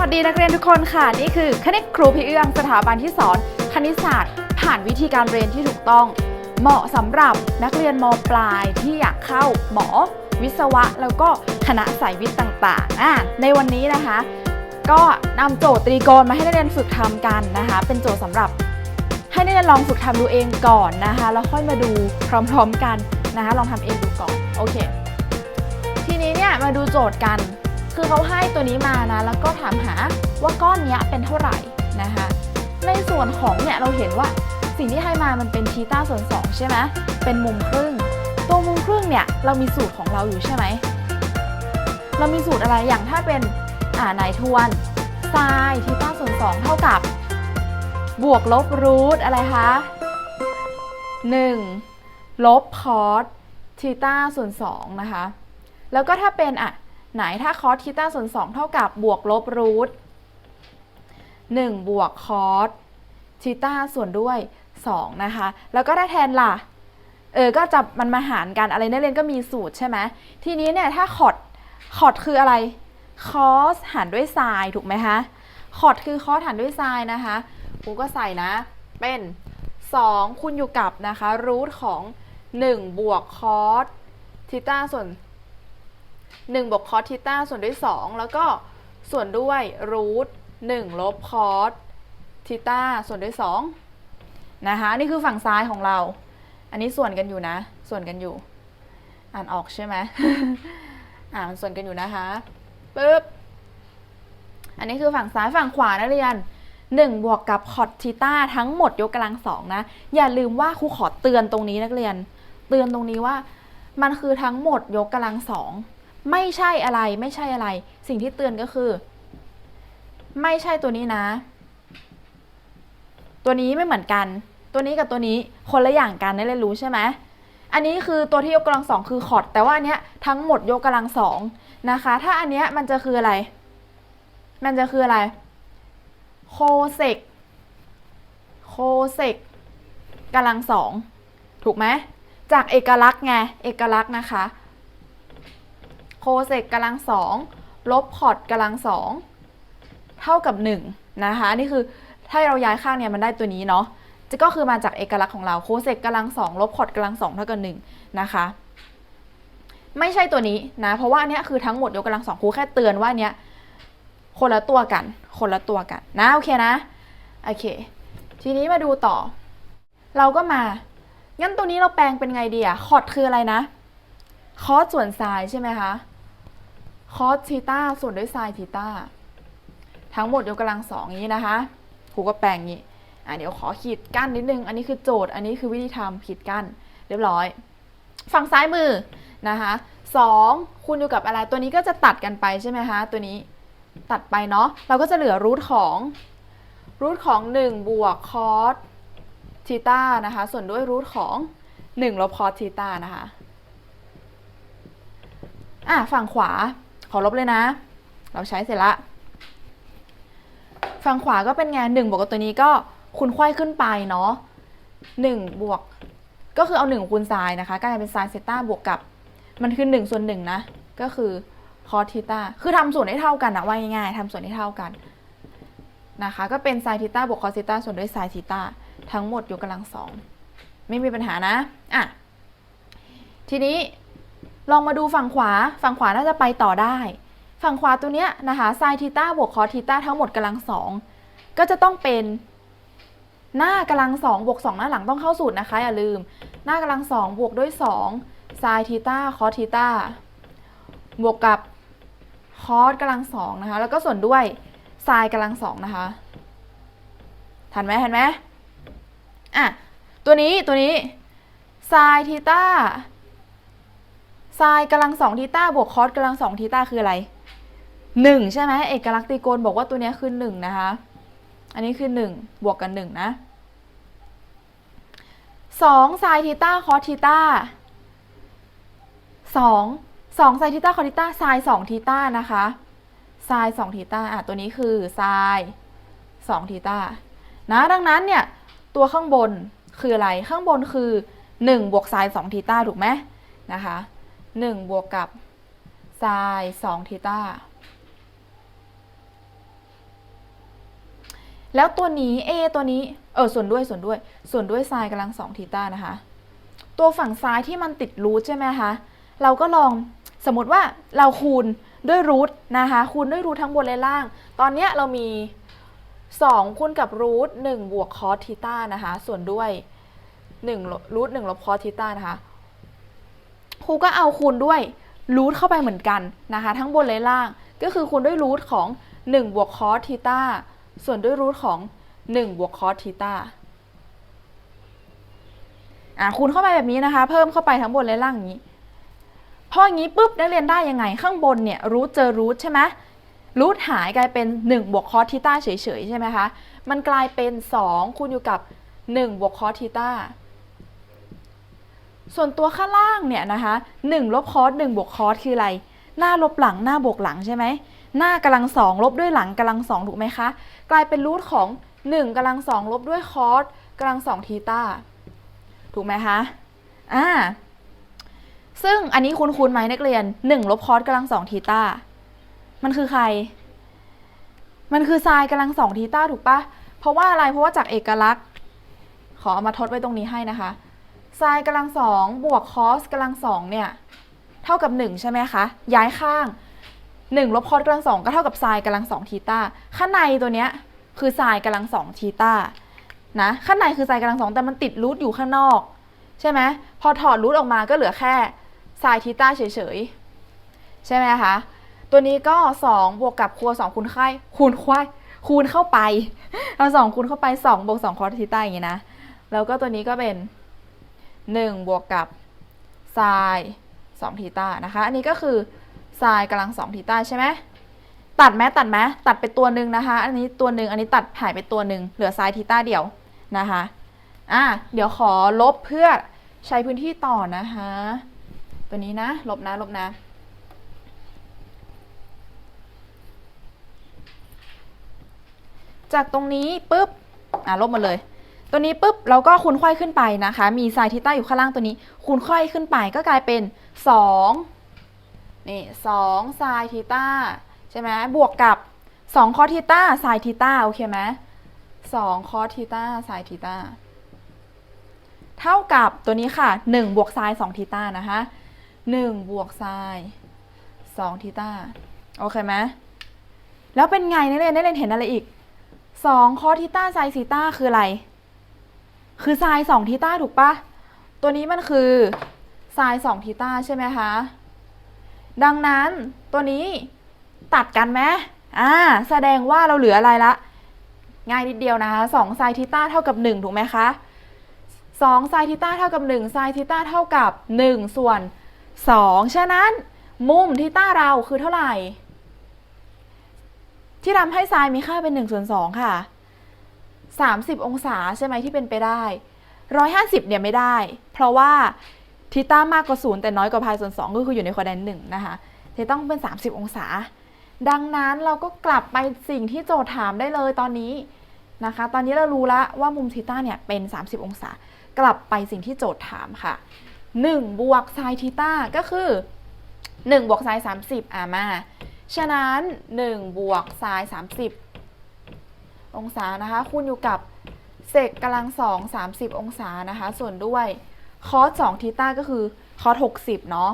สวัสดีนักเรียนทุกคนค่ะ นี่คือคณิตครูพี่เอื้องสถาบันที่สอน คณิตศาสตร์ ผ่านวิธีการเรียนที่ถูกต้อง เหมาะสำหรับนักเรียนมปลายที่อยากเข้าหมอ วิศวะ แล้วก็คณะสายวิทย์ต่างๆอะในวันนี้นะคะ ก็นำโจทย์ตรีโกณมาให้นักเรียนฝึกทำกันนะคะ เป็นโจทย์สำหรับ ให้นักเรียนลองฝึกทำดูเองก่อนนะคะแล้วค่อยมาดูพร้อมๆกันนะคะ ลองทำเองดูก่อนโอเค ทีนี้เนี่ยมาดูโจทย์กัน คือเขาให้ตัวนี้มานะ แล้วก็ถามหาว่าก้อนเนี้ยเป็นเท่าไหร่นะคะ ในส่วนของเนี่ยเราเห็นว่าสิ่งที่ให้มามันเป็นทีต้าส่วน2ใช่ไหมเป็นมุมครึ่ง ตัวมุมครึ่งเนี่ยเรามีสูตรของเราอยู่ใช่ไหม เรามีสูตรอะไรอย่างถ้าเป็นอ่าไหนทวนไซน์ทีต้าส่วน2เท่ากับบวกลบรูทอะไรคะ1ลบคอสทีต้าส่วน2นะคะ แล้วก็ถ้าเป็นอะ ไหนถ้าคอสทีต้าส่วน2เท่ากับบวกลบรูท1บวกคอสทีต้าส่วนด้วย 2 นะคะ แล้วก็ถ้าแทนล่ะ เออ ก็จะมันมาหารกันอะไรนักเรียนก็มีสูตรใช่ไหม ทีนี้เนี่ยถ้าคอดคอดคืออะไรคอสหารด้วยไซน์ถูกไหมคะคอดคือคอสหารด้วยไซน์นะคะครูก็ใส่นะ เป็น 2คูณอยู่กับนะคะรูทของ 1 บวกคอสทีต้าส่วน 1บวกคอสทีต้าส่วนด้วย 2 แล้วก็ส่วนด้วยรูท1ลบคอสทีต้าส่วนด้วย2นะคะนี่คือฝั่งซ้ายของเรา อันนี้ส่วนกันอยู่นะ ส่วนกันอยู่ อ่านออกใช่ไหมอ่ามันส่วนกันอยู่นะคะปึ๊บอันนี้คือฝั่งซ้ายฝั่งขวานักเรียน1บวกกับคอสทีต้าทั้งหมดยกกำลังสองนะ อย่าลืมว่าครูขอเตือนตรงนี้นักเรียน เตือนตรงนี้ว่า มันคือทั้งหมดยกกำลังสอง ไม่ใช่อะไรไม่ใช่อะไร สิ่งที่เตือนก็คือ ไม่ใช่ตัวนี้นะ ตัวนี้ไม่เหมือนกัน ตัวนี้กับตัวนี้คนละอย่างกันได้เลยนรู้ใช่ไหมอันนี้คือตัวที่ยกกำลังสองคือคอร์ดแต่ว่าอันเนี้ยทั้งหมดยกกำลังสองนะคะ ถ้าอันเนี้ยมันจะคืออะไร มันจะคืออะไรโคเซกโคเซกกำลังสองถูกไหมจากเอกลักษณ์ไงเอกลักษณ์นะคะ โคเซกกำลังสองลบพอร์กำลังสองเท่ากับ1นะคะนี่คือถ้าเราย้ายข้างเนี่ยมันได้ตัวนี้เนาะจะก็คือมาจากเอกลักษณ์ของเราโคเซกกำลังสองลบพอร์กำลังสองเท่ากับ1นะคะ ไม่ใช่ตัวนี้นะ เพราะว่าอันเนี้ยคือทั้งหมดยกกำลังสองครูแค่เตือนว่าเนี้ยคนละตัวกัน คนละตัวกันนะโอเคนะโอเค ทีนี้มาดูต่อ เราก็มางั้นตัวนี้เราแปลงเป็นไงดีอะคอร์ดคืออะไรนะ คอสส่วนไซน์ใช่ไหมคะคอสทีต้าส่วนด้วยไซน์ทีต้าทั้งหมดยกกำลังสองนี้นะคะครูก็แปลงนี้อะเดี๋ยวขอขีดกั้นนิดนึง อันนี้คือโจทย์ อันนี้คือวิธีทำขีดกั้น เรียบร้อย ฝั่งซ้ายมือนะคะสองคูณอยู่กับอะไรตัวนี้ก็จะตัดกันไปใช่ไหมคะตัวนี้ตัดไปเนาะเราก็จะเหลือรูทของรูทของ1บวกคอสทีต้านะคะส่วนด้วยรูทของ1ลบคอสทีต้านะคะ อะฝั่งขวาขอลบเลยนะ เราใช้เสร็จละฝั่งขวาก็เป็นไงหนึ่งบวกกับตัวนี้ก็คูณไขว้ขึ้นไปเนาะหนึ่งบวก ก็คือเอาหนึ่งคูณไซน์นะคะกลายเป็นไซน์เซต้าบวกกับ มันคือหนึ่งส่วนหนึ่งนะ ก็คือคอทีต้าคือทำส่วนให้เท่ากันนะว่าง่ายๆทำส่วนให้เท่ากันนะคะ ก็เป็นไซน์ทีต้าบวกคอทีต้าส่วนด้วยไซน์ทีต้าทั้งหมดยกกำลังสองไม่มีปัญหานะอะทีนี้ ลองมาดูฝั่งขวา ฝั่งขวาน่าจะไปต่อได้ ฝั่งขวาตัวเนี้ยนะคะไซน์ทีต้าบวกคอทีต้าทั้งหมดกำลังสองก็จะต้องเป็นหน้ากำลังสองบวกสองหน้าหลังต้องเข้าสูตรนะคะ อย่าลืม หน้ากำลังสองบวกด้วยสองไซน์ทีต้าคอทีต้าบวกกับคอสกำลังสองนะคะ แล้วก็ส่วนด้วยไซน์กำลังสองนะคะทันไหมทันไหมอะตัวนี้ตัวนี้ไซน์ทีต้า ไซน์กำลังสองทีต้าบวกคอสกำลังสองทีต้าคืออะไรหนึ่งใช่ไหมเอกลักษณ์ตรีโกณบอกว่าตัวนี้คือหนึ่งนะคะ อันนี้คือหนึ่งบวกกันหนึ่งนะสองไซน์ทีต้าคอสทีต้าสองสองไซน์ทีต้าคอสทีต้าไซน์สองทีต้านะคะไซน์สองทีต้าอะตัวนี้คือไซน์สองทีต้านะดังนั้นเนี่ยตัวข้างบนคืออะไรข้างบนคือหนึ่งบวกไซน์สองทีต้าถูกไหมนะคะ 1 บวกกับไซน์2ทีต้าแล้วตัวนี้ a ตัวนี้ เออ ส่วนด้วย ส่วนด้วย ส่วนด้วยไซน์กำลังสองทีต้านะคะ ตัวฝั่งซ้ายที่มันติดรูทใช่ไหมคะ เราก็ลอง สมมติว่าเราคูณด้วยรูทนะคะ คูณด้วยรูททั้งบนและล่าง ตอนเนี้ยเรามี 2 คูณกับรูท1บวกคอสทีต้านะคะ ส่วนด้วย1รูท1ลบคอสทีต้านะคะ รูก็เอาคูณด้วยรูทเข้าไปเหมือนกันนะคะ ทั้งบนและล่าง ก็คือคูณด้วยรูทของ 1 บวกคอสทีต้าส่วนด้วยรูทของ 1 บวกคอสทีต้าอะคูณเข้าไปแบบนี้นะคะ เพิ่มเข้าไปทั้งบนและล่างอย่างนี้ พออย่างนี้ปุ๊บนักเรียนได้ยังไงข้างบนเนี่ยรูทเจอรูทใช่ไหมรูทหายกลายเป็น 1 บวกคอสทีต้าเฉยๆใช่ไหมคะ มันกลายเป็น 2 คูณอยู่กับ 1 บวกคอสทีต้า ส่วนตัวข้างล่างเนี่ยนะคะ1ลบคอส1บวกคอสคืออะไร หน้าลบหลังหน้าบวกหลังใช่ไหม หน้ากำลังสองลบด้วยหลังกำลังสองถูกไหมคะ กลายเป็นรูทของ 1กำลังสองลบด้วยคอสกำลังสองทีต้าถูกไหมคะ อ่า ซึ่งอันนี้คุณคูณไหมนักเรียน1ลบคอสกำลังสองทีต้ามันคือใคร มันคือไซน์กำลังสองทีต้าถูกปะเพราะว่าอะไร เพราะว่าจากเอกลักษณ์ ขอเอามาทดไว้ตรงนี้ให้นะคะ ไซน์กำลังสองบวกคอสกำลังสองเนี่ยเท่ากับ 1 ใช่ไหมคะ ย้ายข้าง 1 ลบคอสกำลังสองก็เท่ากับไซน์กำลังสองทีต้าข้างในตัวเนี้ยคือไซน์กำลังสองทีต้านะข้างในคือไซน์กำลังสองแต่มันติดรูทอยู่ข้างนอก ใช่ไหมพอถอดรูทออกมาก็เหลือแค่ไซน์ทีต้าเฉยๆ ใช่ไหมคะตัวนี้ก็ 2 บวกกับครัว 2 คูณไข่คูณควายคูณเข้าไปเอา2คูณเข้าไป 2 บวก2คอสทีต้าอย่างนี้นะ แล้วก็ตัวนี้ก็เป็น 1 บวกกับไซน์2ทีต้านะคะ อันนี้ก็คือไซน์กำลัง2ทีต้าใช่ไหมตัดไหมตัดไหมตัดไปตัวหนึ่งนะคะ อันนี้ตัวหนึ่งอันนี้ตัดหายไปตัวหนึ่งเหลือไซน์ทีต้าเดียวนะคะอะเดี๋ยวขอลบเพื่อใช้พื้นที่ต่อนะคะ ตัวนี้นะลบนะลบนะจากตรงนี้ปุ๊บ อะลบหมาเลย ตัวนี้ปุ๊บเราก็คูณไขว้ขึ้นไปนะคะ มีไซน์ทีต้าอยู่ข้างล่างตัวนี้ คูณไขว้ขึ้นไปก็กลายเป็น2นี่2ไซน์ทีต้าใช่ไหมบวกกับ2คอทีต้าไซน์ทีต้าโอเคไหม2คอทีต้าไซน์ทีต้าเท่ากับตัวนี้ค่ะ1บวกไซน์2ทีต้านะคะ1บวกไซน์2ทีต้าโอเคไหมแล้วเป็นไงนักเรียนนักเรียนเห็นอะไรอีก2คอทีต้าไซน์ซีต้าคืออะไร คือไซน์2ทีต้าถูกปะตัวนี้มันคือไซน์2ทีต้าใช่ไหมคะ ดังนั้นตัวนี้ตัดกันไหมอ่าแสดงว่าเราเหลืออะไรละ ง่ายนิดเดียวนะคะ2ไซน์ทีต้าเท่ากับ 1 ถูกไหมคะ2ไซน์ทีต้าเท่ากับ1ไซน์ทีต้าเท่ากับ 1 ส่วน 2 ฉะนั้นมุมทีต้าเราคือเท่าไหร่ ที่ทำให้ไซน์มีค่าเป็น1ส่วน2ค่ะ 30 องศาใช่ไหมที่เป็นไปได้ 150 เนี่ยไม่ได้ เพราะว่าทีต้ามากกว่า0แต่น้อยกว่าพายส่วน2ก็คืออยู่ในควอแดนหนึ่งนะคะจะต้องเป็น 30 องศา ดังนั้นเราก็กลับไปสิ่งที่โจทย์ถามได้เลยตอนนี้นะคะ ตอนนี้เรารู้แล้วว่ามุมทีต้าเนี่ยเป็น 30 องศา กลับไปสิ่งที่โจทย์ถามค่ะ1บวกไซน์ทีต้าก็คือ1บวกไซน์30 อ่ามา ฉะนั้น1บวกไซน์30 องศานะคะคูณอยู่กับเศษกำลังสอง30องศานะคะ ส่วนด้วยคอส2ทีต้าก็คือคอส60เนาะ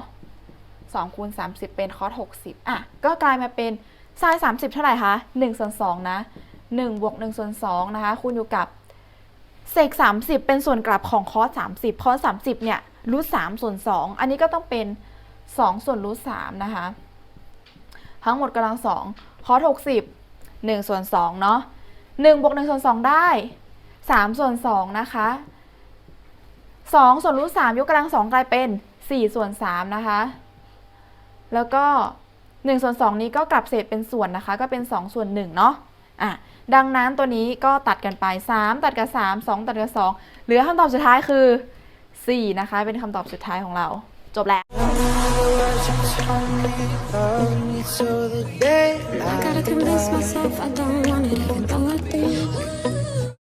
2คูณ30เป็นคอส60อะก็กลายมาเป็นไซน์30เท่าไหร่คะ1ส่วน2นะ1บวก1ส่วน2นะคะคูณอยู่กับเศษ30เป็นส่วนกลับของคอส30คอส30เนี่ยรูท3ส่วน2อันนี้ก็ต้องเป็น2ส่วนรูท3นะคะ ทั้งหมดกำลัง2คอส60 1ส่วน2เนาะ 1บวก1ส่วน2ได้3ส่วน2นะคะ2ส่วนรูท3ยกกำลัง2กลายเป็น4ส่วน3นะคะ แล้วก็1ส่วน2นี้ก็กลับเศษเป็นส่วนนะคะ ก็เป็น 2 ส่วน1เนาะอะดังนั้นตัวนี้ก็ตัดกันไป 3 ตัดกับ 3 2 ตัดกับ 2 เหลือคำตอบสุดท้ายคือ 4 นะคะ เป็นคำตอบสุดท้ายของเรา จบแล้ว I gotta convince myself I don't want it. Even though I do